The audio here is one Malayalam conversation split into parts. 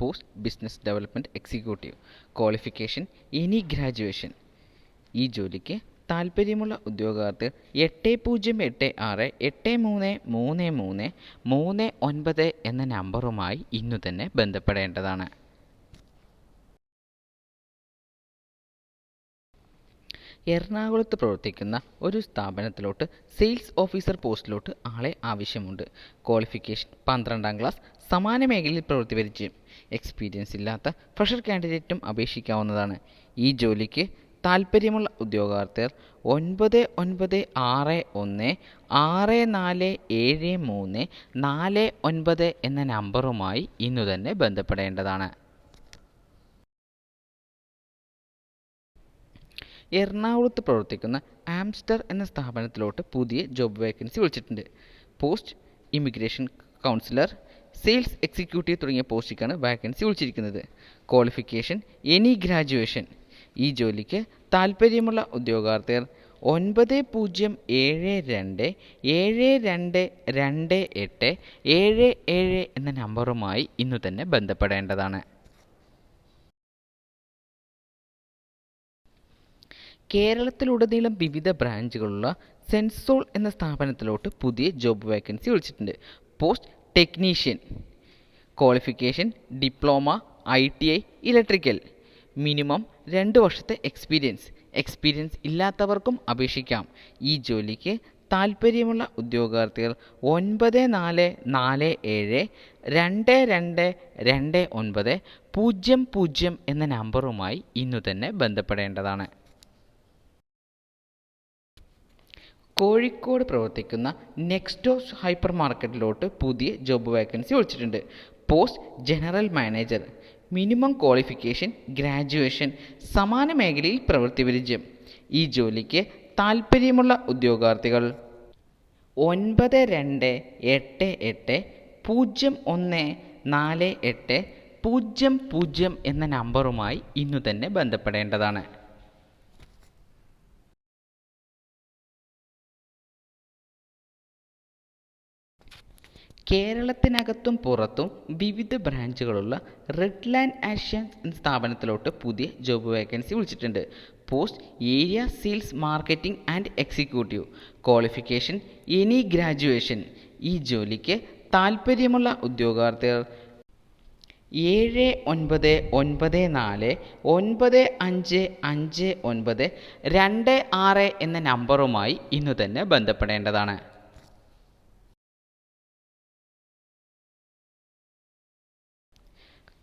Post business development executive qualification any graduation ഈ ജോലിക്ക് താൽപ്പര്യമുള്ള ഉദ്യോഗാർത്ഥി എട്ട് പൂജ്യം എട്ട് ആറ് എട്ട് മൂന്ന് മൂന്ന് മൂന്ന് മൂന്ന് ഒൻപത് എന്ന നമ്പറുമായി ഇന്നു തന്നെ ബന്ധപ്പെടേണ്ടതാണ്. എറണാകുളത്ത് പ്രവർത്തിക്കുന്ന ഒരു സ്ഥാപനത്തിലോട്ട് സെയിൽസ് ഓഫീസർ പോസ്റ്റിലോട്ട് ആളെ ആവശ്യമുണ്ട്. ക്വാളിഫിക്കേഷൻ പന്ത്രണ്ടാം ക്ലാസ് സമാന മേഖലയിൽ പ്രവൃത്തി പരിചയം എക്സ്പീരിയൻസ് ഇല്ലാത്ത ഫ്രഷർ കാൻഡിഡേറ്റും അപേക്ഷിക്കാവുന്നതാണ്. ഈ ജോലിക്ക് താൽപ്പര്യമുള്ള ഉദ്യോഗാർത്ഥികൾ ഒൻപത് ഒൻപത് ആറ് ഒന്ന് ആറ് നാല് ഏഴ് മൂന്ന് നാല് ഒൻപത് എന്ന നമ്പറുമായി ഇന്നു തന്നെ ബന്ധപ്പെടേണ്ടതാണ്. എറണാകുളത്ത് പ്രവർത്തിക്കുന്ന ആംസ്റ്റർ എന്ന സ്ഥാപനത്തിലോട്ട് പുതിയ ജോബ് വേക്കൻസി വിളിച്ചിട്ടുണ്ട്. Post immigration counsellor sales executive തുടങ്ങിയ പോസ്റ്റിക്കാണ് വാക്കൻസി വിളിച്ചിരിക്കുന്നത്. ക്വാളിഫിക്കേഷൻ എനി ഗ്രാജുവേഷൻ ഈ ജോലിക്ക് താൽപ്പര്യമുള്ള ഉദ്യോഗാർത്ഥികൾ ഒൻപത് പൂജ്യം ഏഴ് രണ്ട് ഏഴ് രണ്ട് രണ്ട് എട്ട് ഏഴ് ഏഴ് എന്ന നമ്പറുമായി ഇന്ന് തന്നെ ബന്ധപ്പെടേണ്ടതാണ്. കേരളത്തിലുടനീളം വിവിധ ബ്രാഞ്ചുകളുള്ള സെൻസോൾ എന്ന സ്ഥാപനത്തിലോട്ട് പുതിയ ജോബ് വേക്കൻസി വിളിച്ചിട്ടുണ്ട്. Post technician qualification diploma I T I electrical minimum രണ്ട് വർഷത്തെ എക്സ്പീരിയൻസ് എക്സ്പീരിയൻസ് ഇല്ലാത്തവർക്കും അപേക്ഷിക്കാം. ഈ ജോലിക്ക് താൽപ്പര്യമുള്ള ഉദ്യോഗാർത്ഥികൾ ഒൻപത് നാല് നാല് ഏഴ് രണ്ട് രണ്ട് രണ്ട് ഒൻപത് പൂജ്യം പൂജ്യം എന്ന നമ്പറുമായി ഇന്നു തന്നെ ബന്ധപ്പെടേണ്ടതാണ്. കോഴിക്കോട് പ്രവർത്തിക്കുന്ന നെക്സ്റ്റോസ് ഹൈപ്പർ മാർക്കറ്റിലോട്ട് പുതിയ ജോബ് വേക്കൻസി ഒഴിച്ചിട്ടുണ്ട് post general manager minimum qualification graduation സമാന മേഖലയിൽ പ്രവൃത്തി പരിചയം ഈ ജോലിക്ക് താൽപ്പര്യമുള്ള ഉദ്യോഗാർത്ഥികൾ. ഒൻപത് രണ്ട് എട്ട് എട്ട് പൂജ്യം ഒന്ന് നാല് എട്ട് പൂജ്യം പൂജ്യം എന്ന നമ്പറുമായി ഇന്നു തന്നെ ബന്ധപ്പെടേണ്ടതാണ്. കേരളത്തിനകത്തും പുറത്തും വിവിധ ബ്രാഞ്ചുകളുള്ള റെഡ് ലാൻഡ് ആഷ്യൻ എന്ന സ്ഥാപനത്തിലോട്ട് പുതിയ ജോബ് വേക്കൻസി വിളിച്ചിട്ടുണ്ട്. Post area sales marketing and executive qualification any graduation ഈ ജോലിക്ക് താൽപ്പര്യമുള്ള ഉദ്യോഗാർത്ഥികൾ. ഏഴ് ഒൻപത് ഒൻപത് നാല് ഒൻപത് അഞ്ച് അഞ്ച് ഒൻപത് രണ്ട് ആറ് എന്ന നമ്പറുമായി ഇന്നു തന്നെ ബന്ധപ്പെടേണ്ടതാണ്.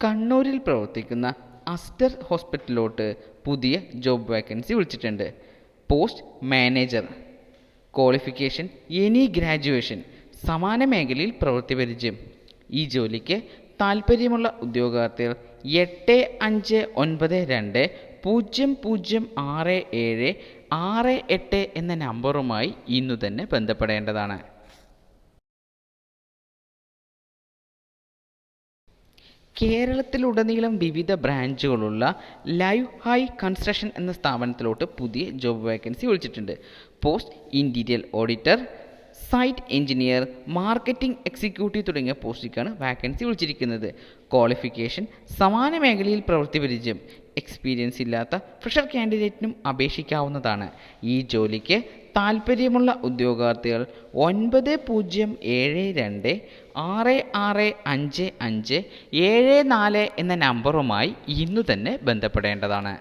കണ്ണൂരിൽ പ്രവർത്തിക്കുന്ന അസ്റ്റർ ഹോസ്പിറ്റലിലോട്ട് പുതിയ ജോബ് വേക്കൻസി വിളിച്ചിട്ടുണ്ട്. Post manager. Qualification any graduation സമാന മേഖലയിൽ പ്രവൃത്തി പരിചയം. ഈ ജോലിക്ക് താൽപ്പര്യമുള്ള ഉദ്യോഗാർത്ഥികൾ എട്ട് അഞ്ച് ഒൻപത് രണ്ട് പൂജ്യം പൂജ്യം ആറ് ഏഴ് ആറ് എട്ട് എന്ന നമ്പറുമായി ഇന്നു തന്നെ ബന്ധപ്പെടേണ്ടതാണ്. കേരളത്തിലുടനീളം വിവിധ ബ്രാഞ്ചുകളുള്ള ലൈവ് ഹൈ കൺസ്ട്രക്ഷൻ എന്ന സ്ഥാപനത്തിലോട്ട് പുതിയ ജോബ് വേക്കൻസി വിളിച്ചിട്ടുണ്ട്. Post interior auditor site engineer marketing executive തുടങ്ങിയ പോസ്റ്റിലേക്കാണ് വാക്കൻസി വിളിച്ചിരിക്കുന്നത്. ക്വാളിഫിക്കേഷൻ സമാന മേഖലയിൽ പ്രവൃത്തി പരിചയം എക്സ്പീരിയൻസ് ഇല്ലാത്ത ഫ്രഷർ കാൻഡിഡേറ്റിനും അപേക്ഷിക്കാവുന്നതാണ്. ഈ ജോലിക്ക് താൽപ്പര്യമുള്ള ഉദ്യോഗാർത്ഥികൾ ഒൻപത് പൂജ്യം ഏഴ് രണ്ട് ആറ് ആറ് അഞ്ച് അഞ്ച് ഏഴ് നാല് എന്ന നമ്പറുമായി ഇന്നു തന്നെ ബന്ധപ്പെടേണ്ടതാണ്.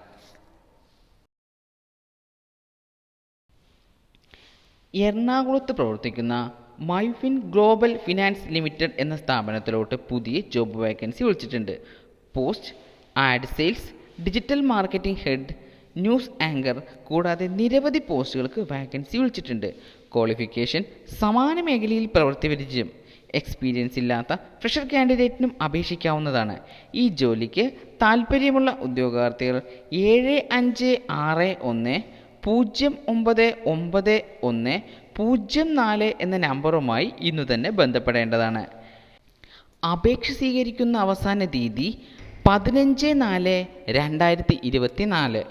എറണാകുളത്ത് പ്രവർത്തിക്കുന്ന മൈഫിൻ ഗ്ലോബൽ ഫിനാൻസ് ലിമിറ്റഡ് എന്ന സ്ഥാപനത്തിലോട്ട് പുതിയ ജോബ് വേക്കൻസി വിളിച്ചിട്ടുണ്ട്. Post ad sales digital marketing head news anchor കൂടാതെ നിരവധി പോസ്റ്റുകൾക്ക് വാക്കൻസി വിളിച്ചിട്ടുണ്ട്. ക്വാളിഫിക്കേഷൻ സമാന മേഖലയിൽ പ്രവൃത്തി പരിചയം എക്സ്പീരിയൻസ് ഇല്ലാത്ത ഫ്രഷർ കാൻഡിഡേറ്റിനും അപേക്ഷിക്കാവുന്നതാണ്. ഈ ജോലിക്ക് താൽപ്പര്യമുള്ള ഉദ്യോഗാർത്ഥികൾ ഏഴ് അഞ്ച് ആറ് ഒന്ന് പൂജ്യം ഒമ്പത് ഒമ്പത് ഒന്ന് പൂജ്യം നാല് എന്ന നമ്പറുമായി ഇന്നു തന്നെ ബന്ധപ്പെടേണ്ടതാണ്. അപേക്ഷ സ്വീകരിക്കുന്ന അവസാന തീയതി പതിനഞ്ച് നാല് രണ്ടായിരത്തി ഇരുപത്തി നാല്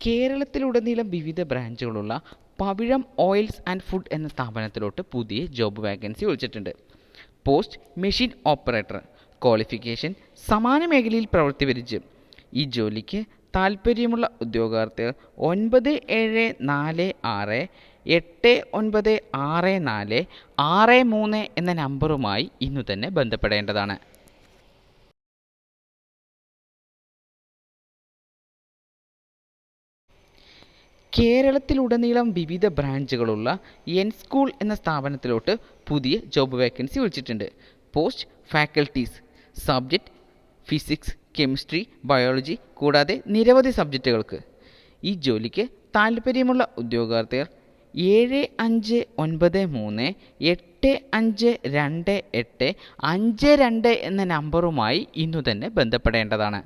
കേരളത്തിലുടനീളം വിവിധ ബ്രാഞ്ചുകളുള്ള പവിഴം ഓയിൽസ് ആൻഡ് ഫുഡ് എന്ന സ്ഥാപനത്തിലോട്ട് പുതിയ ജോബ് വാക്കൻസി ഒഴിച്ചിട്ടുണ്ട് പോസ്റ്റ് മെഷീൻ ഓപ്പറേറ്റർ ക്വാളിഫിക്കേഷൻ സമാന മേഖലയിൽ പ്രവൃത്തി വരിച്ച് ഈ ജോലിക്ക് താൽപ്പര്യമുള്ള ഉദ്യോഗാർത്ഥികൾ ഒൻപത് ഏഴ് നാല് ആറ് എട്ട് ഒൻപത് ആറ് നാല് ആറ് മൂന്ന് എന്ന നമ്പറുമായി ഇന്നു തന്നെ ബന്ധപ്പെടേണ്ടതാണ്. കേരളത്തിലുടനീളം വിവിധ ബ്രാഞ്ചുകളുള്ള എൻ സ്കൂൾ എന്ന സ്ഥാപനത്തിലോട്ട് പുതിയ ജോബ് വേക്കൻസി വിളിച്ചിട്ടുണ്ട്. Post faculties subject physics chemistry biology കൂടാതെ നിരവധി സബ്ജക്റ്റുകൾക്ക്. ഈ ജോലിക്ക് താല്പര്യമുള്ള ഉദ്യോഗാർത്ഥികൾ ഏഴ് അഞ്ച് ഒൻപത് മൂന്ന് എട്ട് അഞ്ച് രണ്ട് എട്ട് അഞ്ച് രണ്ട് എന്ന നമ്പറുമായി ഇന്നു തന്നെ ബന്ധപ്പെടേണ്ടതാണ്.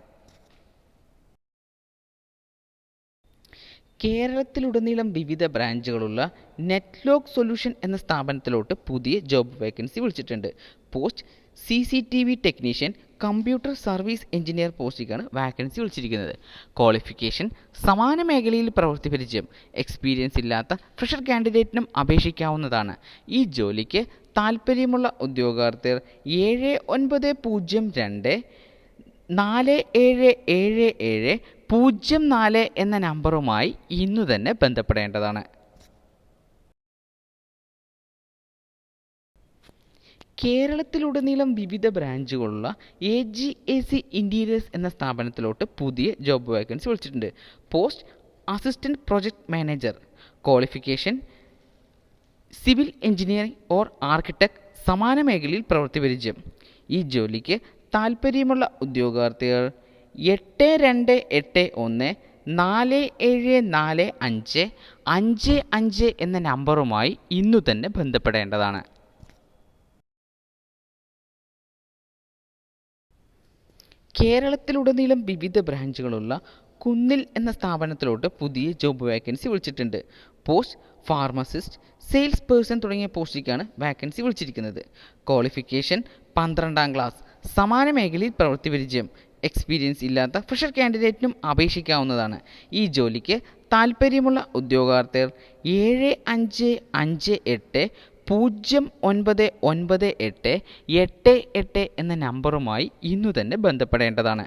കേരളത്തിലുടനീളം വിവിധ ബ്രാഞ്ചുകളുള്ള നെറ്റ്ലോക്ക് സൊല്യൂഷൻ എന്ന സ്ഥാപനത്തിലോട്ട് പുതിയ ജോബ് വേക്കൻസി വിളിച്ചിട്ടുണ്ട്. Post C C T V technician computer service engineer പോസ്റ്റിലേക്കാണ് vacancy വിളിച്ചിരിക്കുന്നത്. ക്വാളിഫിക്കേഷൻ സമാന മേഖലയിൽ പ്രവൃത്തി പരിചയം എക്സ്പീരിയൻസ് ഇല്ലാത്ത ഫ്രഷർ കാൻഡിഡേറ്റിനും അപേക്ഷിക്കാവുന്നതാണ്. ഈ ജോലിക്ക് താൽപ്പര്യമുള്ള ഉദ്യോഗാർത്ഥികൾ ഏഴ് ഒൻപത് പൂജ്യം രണ്ട് നാല് ഏഴ് ഏഴ് ഏഴ് പൂജ്യം നാല് എന്ന നമ്പറുമായി ഇന്നു തന്നെ ബന്ധപ്പെടേണ്ടതാണ്. കേരളത്തിലുടനീളം വിവിധ ബ്രാഞ്ചുകളുള്ള A G A C interiors എന്ന സ്ഥാപനത്തിലോട്ട് പുതിയ ജോബ് വേക്കൻസി വിളിച്ചിട്ടുണ്ട്. Post assistant project manager qualification civil engineering or architect സമാന മേഖലയിൽ പ്രവൃത്തി പരിചയം. ഈ ജോലിക്ക് താൽപ്പര്യമുള്ള ഉദ്യോഗാർത്ഥികൾ എട്ട് രണ്ട് എട്ട് ഒന്ന് നാല് ഏഴ് നാല് അഞ്ച് അഞ്ച് അഞ്ച് എന്ന നമ്പറുമായി ഇന്നു തന്നെ ബന്ധപ്പെടേണ്ടതാണ്. കേരളത്തിലുടനീളം വിവിധ ബ്രാഞ്ചുകളുള്ള കുന്നിൽ എന്ന സ്ഥാപനത്തിലോട്ട് പുതിയ ജോബ് വാക്കൻസി വിളിച്ചിട്ടുണ്ട്. പോസ്റ്റ് ഫാർമസിസ്റ്റ് സെയിൽസ് പേഴ്സൺ തുടങ്ങിയ പോസ്റ്റിലേക്കാണ് വാക്കൻസി വിളിച്ചിരിക്കുന്നത്. ക്വാളിഫിക്കേഷൻ പന്ത്രണ്ടാം ക്ലാസ് സമാന മേഖലയിൽ പ്രവൃത്തി പരിചയം എക്സ്പീരിയൻസ് ഇല്ലാത്ത ഫ്രഷർ കാൻഡിഡേറ്റിനും അപേക്ഷിക്കാവുന്നതാണ്. ഈ ജോലിക്ക് താൽപ്പര്യമുള്ള ഉദ്യോഗാർത്ഥികൾ ഏഴ് അഞ്ച് അഞ്ച് എട്ട് പൂജ്യം ഒൻപത് ഒൻപത് എട്ട് എട്ട് എട്ട് എന്ന നമ്പറുമായി ഇന്നു തന്നെ ബന്ധപ്പെടേണ്ടതാണ്.